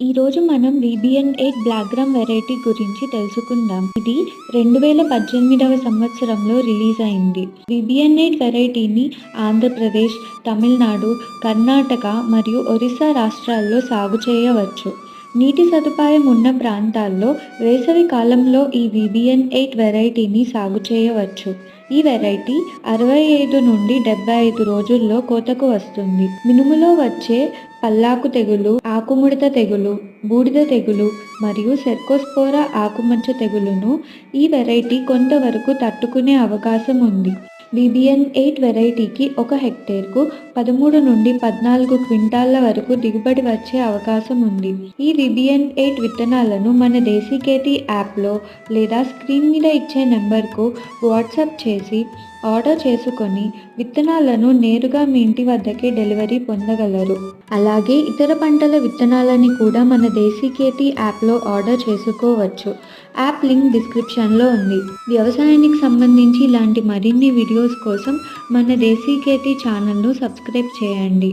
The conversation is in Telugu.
ఈరోజు మనం VBN eight black gram variety గురించి తెలుసుకుందాం. ఇది రెండు వేల పద్దెనిమిదవ సంవత్సరంలో రిలీజ్ అయింది. విబిఎన్ ఎయిట్ వెరైటీని ఆంధ్రప్రదేశ్ తమిళనాడు కర్ణాటక మరియు ఒరిస్సా రాష్ట్రాల్లో సాగు చేయవచ్చు. నీటి సదుపాయం ఉన్న ప్రాంతాల్లో వేసవి కాలంలో ఈ విబిఎన్ ఎయిట్ వెరైటీని సాగు చేయవచ్చు. ఈ వెరైటీ అరవై ఐదు నుండి డెబ్బై ఐదు రోజుల్లో కోతకు వస్తుంది. మినుములో వచ్చే పల్లాకు తెగులు ఆకుముడత తెగులు బూడిద తెగులు మరియు సెర్కోస్పోరా ఆకుమచ్చ తెగులును ఈ వెరైటీ కొంతవరకు తట్టుకునే అవకాశం ఉంది. బీబీఎన్ ఎయిట్ వెరైటీకి ఒక హెక్టేర్కు పదమూడు నుండి పద్నాలుగు క్వింటాళ్ళ వరకు దిగుబడి వచ్చే అవకాశం ఉంది. ఈ బీబీఎన్ ఎయిట్ విత్తనాలను మన దేశీకేటీ యాప్లో లేదా స్క్రీన్ మీద ఇచ్చే నెంబర్కు వాట్సాప్ చేసి ఆర్డర్ చేసుకొని విత్తనాలను నేరుగా మీ ఇంటి వద్దకే డెలివరీ పొందగలరు. అలాగే ఇతర పంటల విత్తనాలని కూడా మన దేశీకేతి యాప్లో ఆర్డర్ చేసుకోవచ్చు. యాప్ లింక్ డిస్క్రిప్షన్లో ఉంది. వ్యవసాయానికి సంబంధించి ఇలాంటి మరిన్ని వీడియోస్ కోసం మన దేశీకేతి ఛానల్ను సబ్స్క్రైబ్ చేయండి.